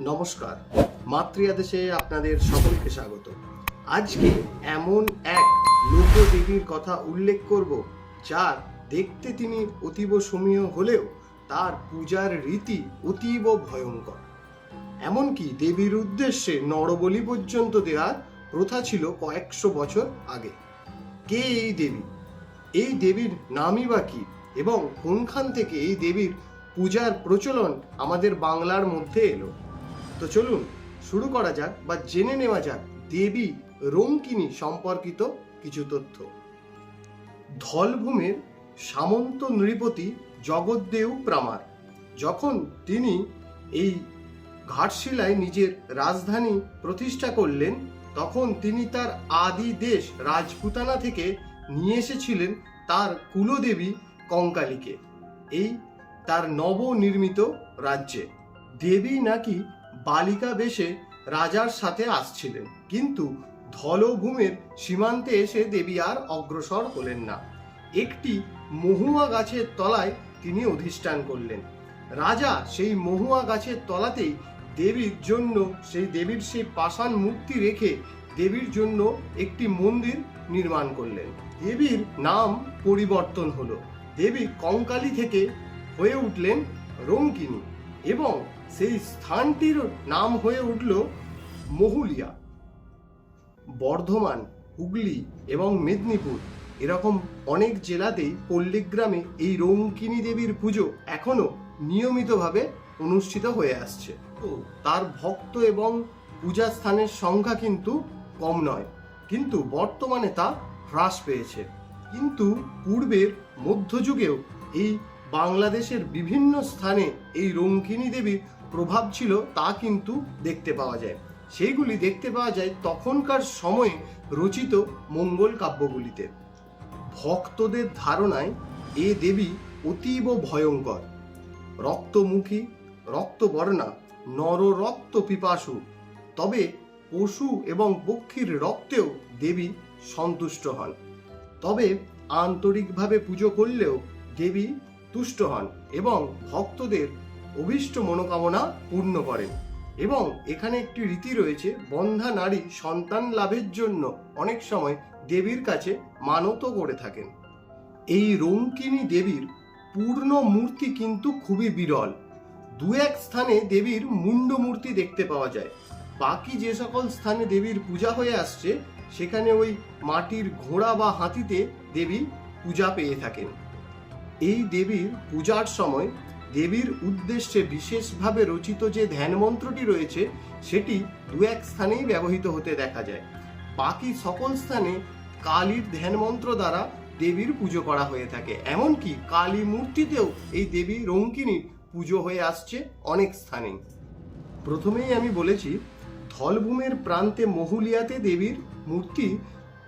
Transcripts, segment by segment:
নমস্কার। মাতৃয়াদেশে আপনাদের সকলকে স্বাগত। আজকে এমন এক লোকদেবীর কথা উল্লেখ করব, যার দেখতে তিনি অতীব সমীয় হলেও তার পূজার রীতি অতীব ভয়ঙ্কর। এমনকি দেবীর উদ্দেশ্যে নরবলি পর্যন্ত দেওয়ার প্রথা ছিল কয়েকশো বছর আগে। কে এই দেবী? এই দেবীর নামই বা কি? এবং কোনখান থেকে এই দেবীর পূজার প্রচলন আমাদের বাংলার মধ্যে এলো? তো চলুন, শুরু করা যাক বা জেনে নেওয়া যাক দেবী রঙ্কিনী সম্পর্কিত কিছু তথ্য। ধলভূমের সামন্ত নৃপতি জগদ্দেউ প্রামার, যখন তিনি এই ঘাটশিলায় নিজের রাজধানী প্রতিষ্ঠা করলেন, তখন তিনি তার আদি দেশ রাজপুতানা থেকে নিয়ে এসেছিলেন তার কুলদেবী কঙ্কালীকে। এই তার নবনির্মিত রাজ্যে। দেবী নাকি বালিকা বেশে রাজার সাথে আসছিলেন। কিন্তু ধলভূমের সীমান্তে এসে দেবী আর অগ্রসর হলেন না। একটি মহুয়া গাছের তলায় তিনি অধিষ্ঠান করলেন। রাজা সেই মহুয়া গাছের তলাতেই দেবীর জন্য, সেই দেবীর সেই পাষাণ মূর্তি রেখে দেবীর জন্য একটি মন্দির নির্মাণ করলেন। দেবীর নাম পরিবর্তন হলো। দেবী কঙ্কালী থেকে হয়ে উঠলেন রঙ্কিনী এবং সেই স্থানটির নাম হয়ে উঠল মহুলিয়া। বর্ধমান, হুগলি এবং মেদিনীপুর এরকম অনেক জেলাতেই পল্লীগ্রামে এই রঙ্কিনী দেবীর পুজো এখনও নিয়মিতভাবে অনুষ্ঠিত হয়ে আসছে। তো তার ভক্ত এবং পূজা স্থানের সংখ্যা কিন্তু কম নয়, কিন্তু বর্তমানে তা হ্রাস পেয়েছে। কিন্তু পূর্বের মধ্যযুগেও এই বাংলাদেশের বিভিন্ন স্থানে এই রঙ্কিনী দেবীর প্রভাব ছিল, তা কিন্তু দেখতে পাওয়া যায়। সেইগুলি দেখতে পাওয়া যায় তখনকার সময়ে রচিত মঙ্গল কাব্যগুলিতে। ভক্তদের ধারণায় এ দেবী অতীব ভয়ঙ্কর। রক্তমুখী, রক্তবর্ণা, নররক্ত পিপাসু। তবে পশু এবং পক্ষীর রক্তেও দেবী সন্তুষ্ট হন। তবে আন্তরিকভাবে পুজো করলেও দেবী তুষ্ট হন এবং ভক্তদের অভীষ্ট মনোকামনা পূর্ণ করেন এবং এখানে একটি রীতি রয়েছে, বন্ধা নারী সন্তান লাভের জন্য অনেক সময় দেবীর কাছে মানত করে থাকেন। এই রঙ্কিনী দেবীর পূর্ণ মূর্তি কিন্তু খুবই বিরল। দু এক স্থানে দেবীর মুন্ড মূর্তি দেখতে পাওয়া যায়। বাকি যে সকল স্থানে দেবীর পূজা হয়ে আসছে, সেখানে ওই মাটির ঘোড়া বা হাতিতে দেবী পূজা পেয়ে থাকেন। এই দেবীর পূজার সময় দেবীর উদ্দেশ্যে বিশেষভাবে রচিত যে ধ্যান মন্ত্রটি রয়েছে, সেটি দু এক স্থানেই ব্যবহৃত হতে দেখা যায়। বাকি সকল স্থানে কালীর ধ্যান মন্ত্র দ্বারা দেবীর পুজো করা হয়ে থাকে। এমনকি কালী মূর্তিতেও এই দেবী রঙ্কিনীর পুজো হয়ে আসছে অনেক স্থানে প্রথমেই আমি বলেছি ধলভূমের প্রান্তে মহুলিয়াতে দেবীর মূর্তি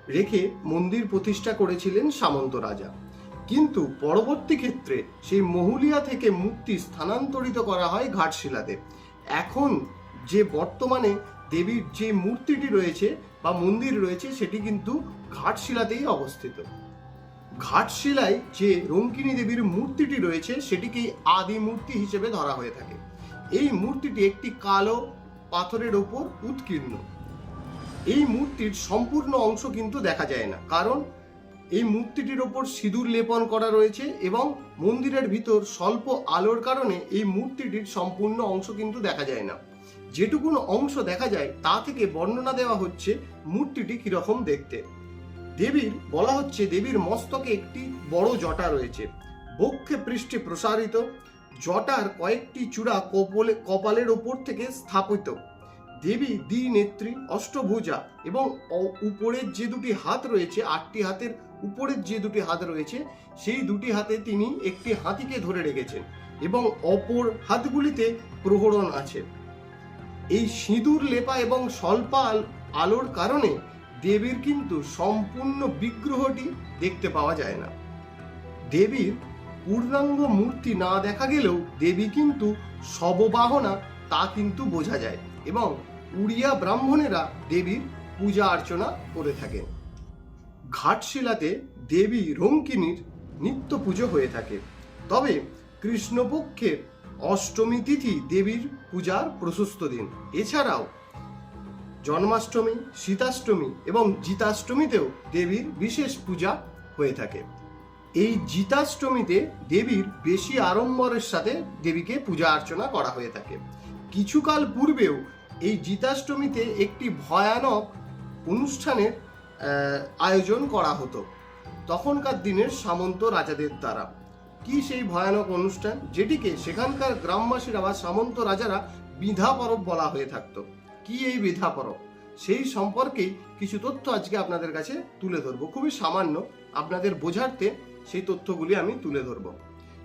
রেখে মন্দির প্রতিষ্ঠা করেছিলেন সামন্ত রাজা। কিন্তু পরবর্তী ক্ষেত্রে সেই মহুলিয়া থেকে মূর্তি স্থানান্তরিত করা হয় ঘাটশিলাতে। এখন যে বর্তমানে দেবীর যে মূর্তিটি রয়েছে বা মন্দির রয়েছে, সেটি কিন্তু ঘাটশিলাতেই অবস্থিত। ঘাটশিলায় যে রঙ্কিনী দেবীর মূর্তিটি রয়েছে সেটিকেই আদি মূর্তি হিসেবে ধরা হয়ে থাকে। এই মূর্তিটি একটি কালো পাথরের ওপর উৎকীর্ণ। এই মূর্তির সম্পূর্ণ অংশ কিন্তু দেখা যায় না। কারণ এই মূর্তিটির ওপর সিঁদুর লেপন করা রয়েছে এবং মন্দিরের ভিতর স্বল্প আলোর কারণে এই মূর্তিটির সম্পূর্ণ অংশ কিন্তু দেখা যায় না। যেটুকুন অংশ দেখা যায়, তা থেকে বর্ণনা দেওয়া হচ্ছে মূর্তিটি কীরকম দেখতে। দেবীর, বলা হচ্ছে দেবীর মস্তকে একটি বড় জটা রয়েছে। বক্ষে পৃষ্ঠে প্রসারিত। জটার কয়েকটি চূড়া কপলে কপালের ওপর থেকে স্থাপিত। দেবী দ্বিনেত্রী, অষ্টভুজা এবং উপরের যে দুটি হাত রয়েছে, আটটি হাতের উপরের যে দুটি হাত রয়েছে, সেই দুটি হাতে তিনি একটি হাতিকে ধরে রেখেছেন এবং অপর হাতগুলিতে প্রহরণ আছে। এই সিঁদুর, লেপা এবং স্বল্প আল- আলোর কারণে দেবীর কিন্তু সম্পূর্ণ বিগ্রহটি দেখতে পাওয়া যায় না। দেবীর পূর্ণাঙ্গ মূর্তি না দেখা গেলেও দেবী কিন্তু শববাহনা তা কিন্তু বোঝা যায় এবং উড়িয়া ব্রাহ্মণেরা দেবীর পূজা অর্চনা করে থাকেন। ঘাটশিলাতে দেবী রঙ্কিনীর নিত্য পুজো হয়ে থাকে। তবে কৃষ্ণপক্ষের অষ্টমী তিথি দেবীর পূজার প্রশস্ত দিন। এছাড়াও জন্মাষ্টমী শীতাষ্টমী এবং জিতাষ্টমীতেও দেবীর বিশেষ পূজা হয়ে থাকে। এই জিতাষ্টমীতে দেবীর বেশি আড়ম্বরের সাথে দেবীকে পূজা অর্চনা করা হয়ে থাকে। কিছুকাল পূর্বেও এই জিতাষ্টমীতে একটি ভয়ানক অনুষ্ঠানের আয়োজন করা হতো। তখনকার দিনের সামন্ত রাজাদের দ্বারা। কি সেই ভয়ানক অনুষ্ঠান? যেটিকে সেখানকার গ্রামবাসীরা বা সামন্ত রাজারা বিধা পরব বলা হয়ে থাকতো। কি এই বিধা পরব সেই সম্পর্কেই কিছু তথ্য আজকে আপনাদের কাছে তুলে ধরবো। খুবই সামান্য আপনাদের বোঝার্থে সেই তথ্যগুলি আমি তুলে ধরবো।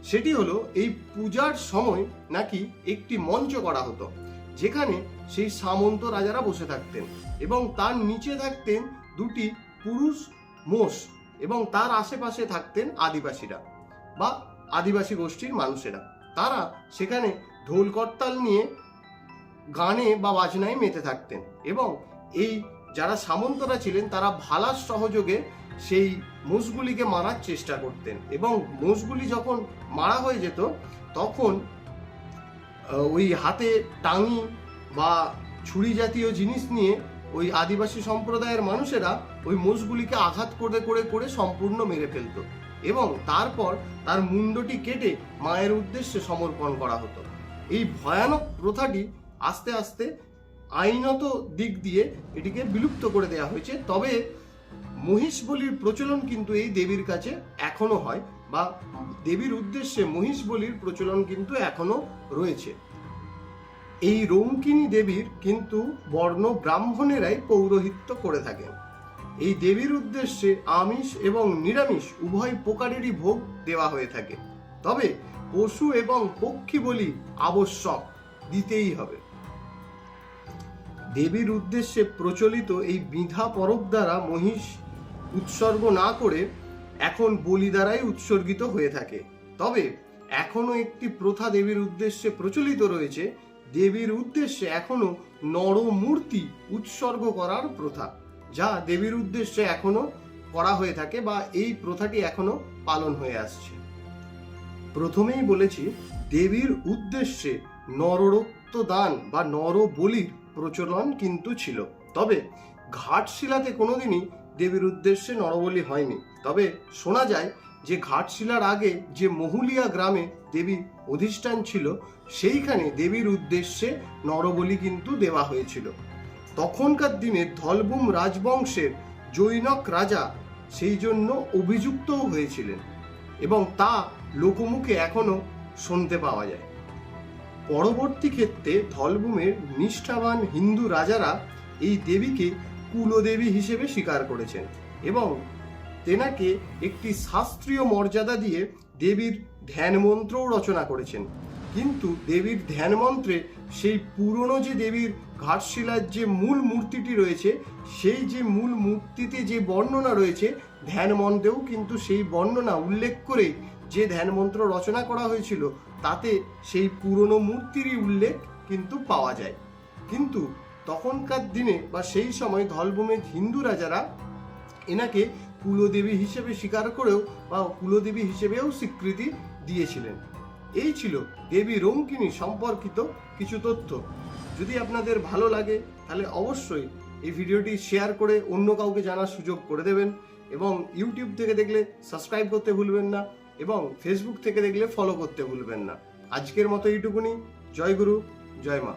সেটি হলো, এই পূজার সময় নাকি একটি মঞ্চ করা হতো, যেখানে সেই সামন্ত রাজারা বসে থাকতেন এবং তার নিচে থাকতেন দুটি পুরুষ, মোষ এবং তার আশেপাশে থাকতেন আদিবাসীরা বা আদিবাসী গোষ্ঠীর মানুষেরা। তারা সেখানে ঢোল করতাল নিয়ে গানে বা বাজনায় মেতে থাকতেন এবং এই যারা সামন্তরা ছিলেন, তারা ভালার সহযোগে সেই মোষগুলিকে মারার চেষ্টা করতেন এবং মোষগুলি যখন মারা হয়ে যেত, তখন ওই হাতে টাঙি বা ছুরি জাতীয় জিনিস নিয়ে ওই আদিবাসী সম্প্রদায়ের মানুষেরা ওই মোষগুলিকে আঘাত করে করে করে সম্পূর্ণ মেরে ফেলতো এবং তারপর তার মুন্ডটি কেটে মায়ের উদ্দেশ্যে সমর্পণ করা হতো। এই ভয়ানক প্রথাটি আস্তে আস্তে আইনত দিক দিয়ে এটিকে বিলুপ্ত করে দেওয়া হয়েছে। তবে মহিষ বলির প্রচলন কিন্তু এই দেবীর কাছে এখনও হয় বা দেবীর উদ্দেশ্যে মহিষ বলির প্রচলন কিন্তু এখনও রয়েছে। এই রৌঙ্কিনী দেবীর কিন্তু বর্ণ ব্রাহ্মণেরাই পৌরোহিত্য করে থাকেন। এই দেবীর উদ্দেশ্যে আমিষ এবং নিরামিষ উভয় প্রকারেরই ভোগ দেওয়া হয়ে থাকে। তবে পশু এবং পক্ষী বলি আবশ্যক, দিতেই হবে। দেবীর উদ্দেশ্যে প্রচলিত এই বিধা পরব দ্বারা মহিষ উৎসর্গ না করে এখন বলি দ্বারাই উৎসর্গিত হয়ে থাকে। তবে এখনও একটি প্রথা দেবীর উদ্দেশ্যে প্রচলিত রয়েছে দেবীর উদ্দেশ্যে এখনও নরমূর্তি উৎসর্গ করার প্রথা। যা দেবীর উদ্দেশ্যে এখনও করা হয়ে থাকে বা এই প্রথাটি এখনও পালন হয়ে আসছে। প্রথমেই বলেছি, দেবীর উদ্দেশ্যে নররক্ত দান বা নর বলির প্রচলন কিন্তু ছিল। তবে ঘাটশিলাতে কোনোদিনই দেবীর উদ্দেশ্যে নরবলি হয়নি। তবে শোনা যায় যে ঘাটশিলার আগে যে মহুলিয়া গ্রামে দেবী অধিষ্ঠান ছিল, সেইখানে দেবীর উদ্দেশ্যে নরবলি কিন্তু দেওয়া হয়েছিল। তখনকার দিনে ধলবুম রাজবংশের জৈনক রাজা সেই জন্য অভিযুক্তও হয়েছিলেন এবং তা লোকমুখে এখনও শুনতে পাওয়া যায়। পরবর্তী ক্ষেত্রে ধলবুমের নিষ্ঠাবান হিন্দু রাজারা এই দেবীকে কুলদেবী হিসেবে স্বীকার করেছেন এবং তেনাকে একটি শাস্ত্রীয় মর্যাদা দিয়ে দেবীর ধ্যান মন্ত্রও রচনা করেছেন। কিন্তু দেবীর ধ্যান মন্ত্রে সেই পুরনো যে দেবীর ঘাটশিলার যে মূল মূর্তিটি রয়েছে, সেই যে মূল মূর্তিতে যে বর্ণনা রয়েছে ধ্যান মন্ত্রেও কিন্তু সেই বর্ণনা উল্লেখ করে যে ধ্যান মন্ত্র রচনা করা হয়েছিল, তাতে সেই পুরনো মূর্তিরই উল্লেখ কিন্তু পাওয়া যায়। কিন্তু তখনকার দিনে বা সেই সময় ধলভূমের হিন্দু রাজারা এনাকে কুলদেবী হিসেবে স্বীকার করেও বা কুলদেবী হিসেবেও স্বীকৃতি দিয়েছিলেন। এই ছিল দেবী রঙ্কিনী সম্পর্কিত কিছু তথ্য। যদি আপনাদের ভালো লাগে, তাহলে অবশ্যই এই ভিডিওটি শেয়ার করে অন্য কাউকে জানার সুযোগ করে দেবেন এবং ইউটিউব থেকে দেখলে সাবস্ক্রাইব করতে ভুলবেন না এবং ফেসবুক থেকে দেখলে ফলো করতে ভুলবেন না। আজকের মতো এইটুকুনি। জয় গুরু, জয় মা।